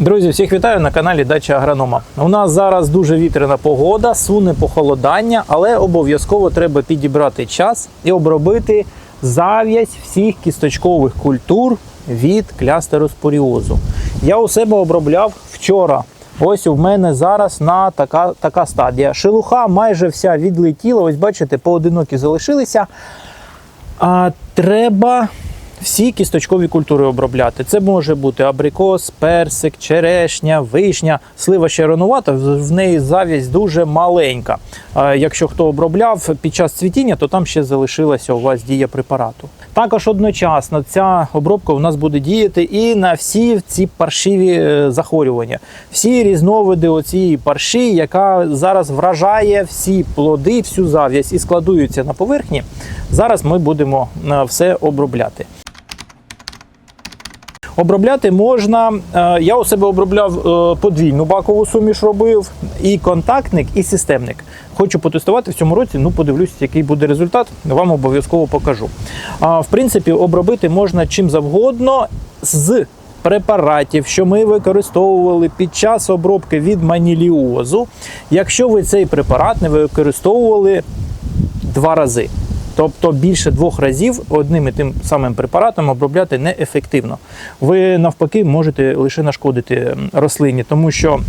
Друзі, всіх вітаю на каналі Дача Агронома. У нас зараз дуже вітряна погода, суне похолодання, але обов'язково треба підібрати час і обробити зав'язь всіх кісточкових культур від клястероспоріозу. Я у себе обробляв вчора. Ось у мене зараз на така, така стадія. Шелуха майже вся відлетіла. Ось бачите, поодинокі залишилися. А, треба всі кісточкові культури обробляти. Це може бути абрикос, персик, черешня, вишня, слива ще ранувата, в неї завість дуже маленька. Якщо хто обробляв під час цвітіння, то там ще залишилася у вас дія препарату. Також одночасно ця обробка у нас буде діяти і на всі ці паршиві е, захворювання, всі різновиди оцієї парші, яка зараз вражає всі плоди, всю зав'язь і складуються на поверхні. Зараз ми будемо е, все обробляти. Обробляти можна. е, Я у себе обробляв е, подвійну бакову суміш робив, і контактник, і системник. Хочу потестувати в цьому році. Ну, подивлюсь, який буде результат. Вам обов'язково покажу. В принципі, обробити можна чим завгодно з препаратів, що ми використовували під час обробки від маніліозу. Якщо ви цей препарат не використовували два рази. Тобто більше двох разів одним і тим самим препаратом обробляти неефективно. Ви навпаки можете лише нашкодити рослині, тому що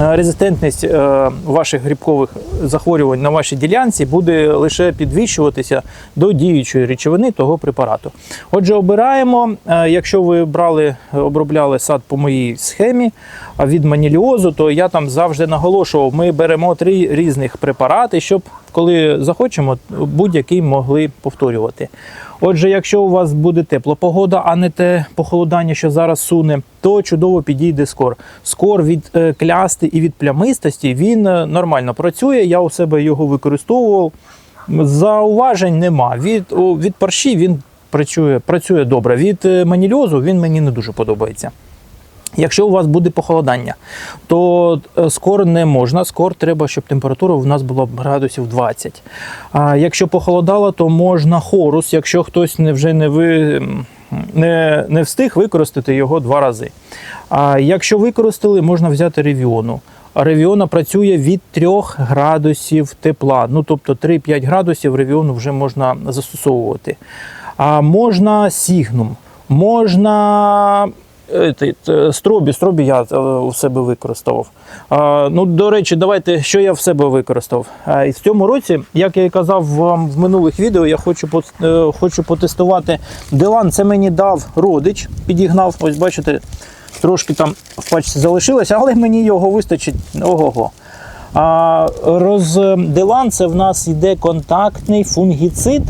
е, резистентність е, ваших грибкових захворювань на вашій ділянці буде лише підвищуватися до діючої речовини того препарату. Отже, обираємо, е, якщо ви брали, обробляли сад по моїй схемі від маніліозу, то я там завжди наголошував, ми беремо три різних препарати, щоб коли захочемо, будь-який могли повторювати. Отже, якщо у вас буде тепла погода, а не те похолодання, що зараз суне, то чудово підійде скор. Скор від е, клясти і від плямистості він е, нормально працює. Я у себе його використовував. Зауважень нема. Від, від парші він працює, працює добре. Від е, манільозу він мені не дуже подобається. Якщо у вас буде похолодання, то е, скор не можна. Скор треба, щоб температура у нас була градусів 20. А якщо похолодало, то можна хорус, якщо хтось не вже не ви. Не, не встиг використати його два рази. А якщо використали, можна взяти ревіону. Ревіона працює від 3 градусів тепла. Ну тобто 3-5 градусів ревіону вже можна застосовувати. А можна сігнум, можна Стробі, стробі я е, у себе використовував. Ну, до речі, давайте, що я в себе використав. І в цьому році, як я і казав вам в минулих відео, я хочу, е, хочу потестувати Делан. Це мені дав родич, підігнав. Ось бачите, трошки там в пачці залишилося, але мені його вистачить. Ого-го. А розделан це в нас йде контактний фунгіцид,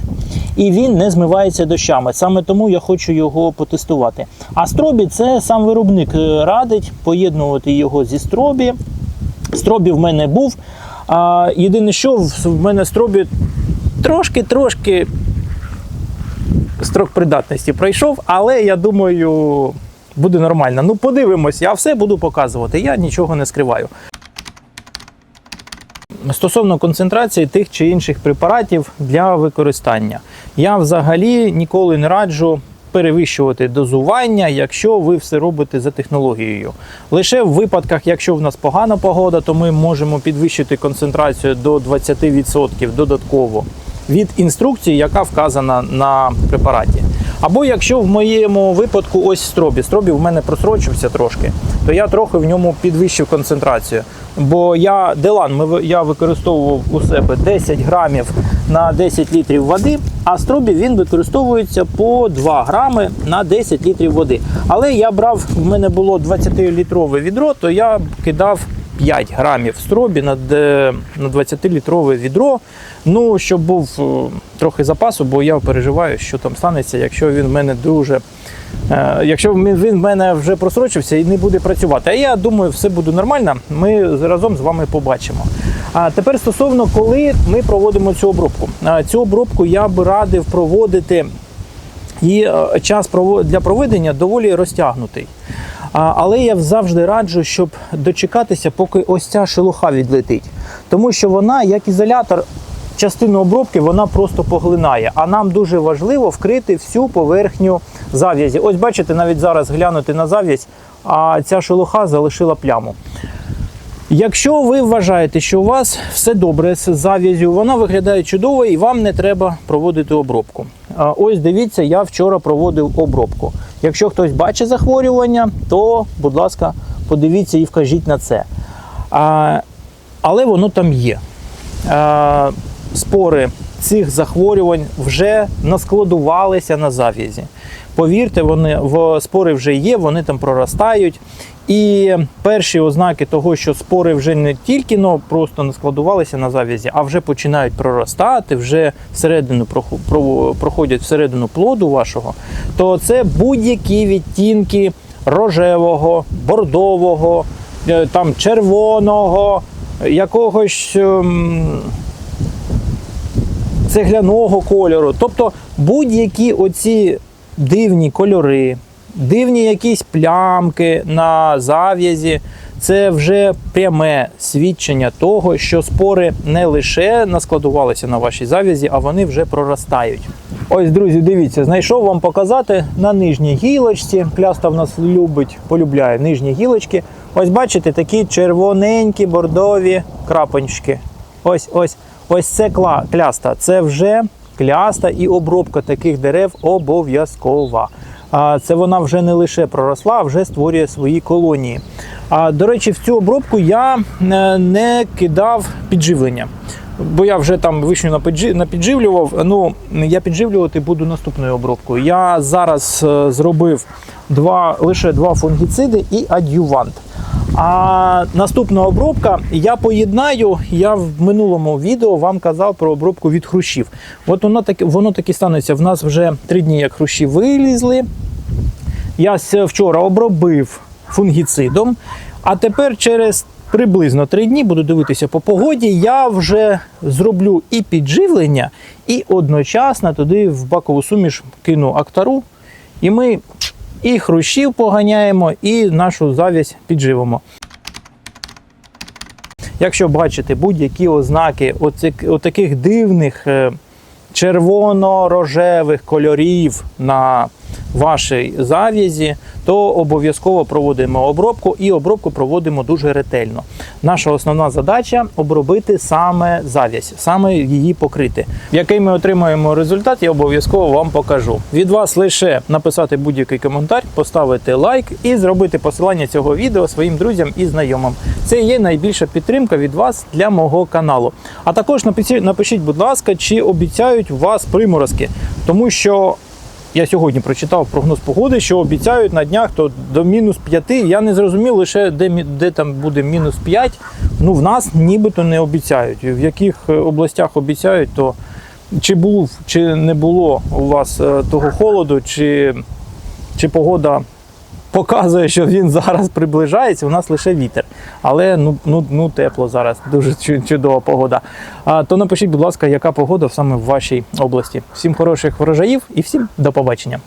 і він не змивається дощами. Саме тому я хочу його потестувати. А стробі це сам виробник е, радить поєднувати його зі стробі. Стробі в мене був. А єдине, що в в мене стробі трошки-трошки строк придатності пройшов, але я думаю, буде нормально. Ну, подивимось, я все буду показувати. Я нічого не скриваю. Стосовно концентрації тих чи інших препаратів для використання, я взагалі ніколи не раджу перевищувати дозування, якщо ви все робите за технологією. Лише в випадках, якщо в нас погана погода, то ми можемо підвищити концентрацію до 20% додатково від інструкції, яка вказана на препараті. Або якщо в моєму випадку ось стробі, стробі в мене просрочився трошки, то я трохи в ньому підвищив концентрацію. Бо я делан я використовував у себе 10 грамів на 10 літрів води, а стробі він використовується по 2 грами на 10 літрів води. Але я брав, в мене було 20-літрове відро, то я кидав 5 грамів стробі на, 20-літрове відро. Ну, щоб був е, трохи запасу, бо я переживаю, що там станеться, якщо він в мене дуже. е, Якщо він в мене вже просрочився і не буде працювати. А я думаю, все буде нормально. Ми разом з вами побачимо. А тепер стосовно коли ми проводимо цю обробку. Цю обробку я би радив проводити і е, час для проведення доволі розтягнутий. Але я завжди раджу, щоб дочекатися, поки ось ця шелуха відлетить. Тому що вона, як ізолятор, частину обробки вона просто поглинає. А нам дуже важливо вкрити всю поверхню зав'язі. Ось бачите, навіть зараз глянути на зав'язь, а ця шелуха залишила пляму. Якщо ви вважаєте, що у вас все добре з зав'язю, вона виглядає чудово і вам не треба проводити обробку. Ось дивіться, я вчора проводив обробку. Якщо хтось бачить захворювання, то, будь ласка, подивіться і вкажіть на це. А, але воно там є. А, спори цих захворювань вже наскладувалися на зав'язі. Повірте, вони в спори вже є, вони там проростають. І перші ознаки того, що спори вже не тільки ну, просто наскладувалися на зав'язі, а вже починають проростати, вже всередину проходять всередину плоду вашого, то це будь-які відтінки рожевого, бордового, е, там червоного, якогось. ем, цегляного кольору. Тобто будь-які оці дивні кольори, дивні якісь плямки на зав'язі. Це вже пряме свідчення того, що спори не лише наскладувалися на вашій зав'язі, а вони вже проростають. Ось, друзі, дивіться, знайшов вам показати на нижній гілочці. Кляста в нас любить, полюбляє нижні гілочки. Ось бачите, такі червоненькі бордові крапончики. Ось, ось, ось це кляста. Це вже кляста і обробка таких дерев обов'язкова. А це вона вже не лише проросла, а вже створює свої колонії. А до речі, в цю обробку я е, не кидав підживлення. Бо я вже там вишню напідживлював. Ну я підживлювати буду наступною обробкою. Я зараз е, зробив два лише два фунгіциди і адювант. А наступна обробка я поєднаю. Я в минулому відео вам казав про обробку від хрущів. От воно так, воно так станеться. В нас вже три дні, як хрущі вилізли. Я вчора обробив фунгіцидом, а тепер через приблизно три дні буду дивитися по погоді. Я вже зроблю і підживлення, і одночасно туди в бакову суміш кину актару, і ми і хрущів поганяємо, і нашу завість підживимо. Якщо бачите будь-які ознаки отаких дивних е, червоно-рожевих кольорів на вашій зав'язі, то обов'язково проводимо обробку і обробку проводимо дуже ретельно. Наша основна задача обробити саме зав'язь, саме її покрити. Який ми отримаємо результат, я обов'язково вам покажу. Від вас лише написати будь-який коментар, поставити лайк і зробити посилання цього відео своїм друзям і знайомим. Це є найбільша підтримка від вас для мого каналу. А також напишіть, будь ласка, чи обіцяють вас приморозки, тому що я сьогодні прочитав прогноз погоди, що обіцяють на днях то до мінус 5. Я не зрозумів лише де, де там буде мінус 5. Ну в нас нібито не обіцяють. В яких е, областях обіцяють, то чи був, чи не було у вас е, того холоду, чи, чи погода показує, що він зараз приближається. У нас лише вітер. Але ну, ну, ну тепло зараз, дуже чудова погода. А, то напишіть, будь ласка, яка погода саме в вашій області. Всім хороших врожаїв і всім до побачення.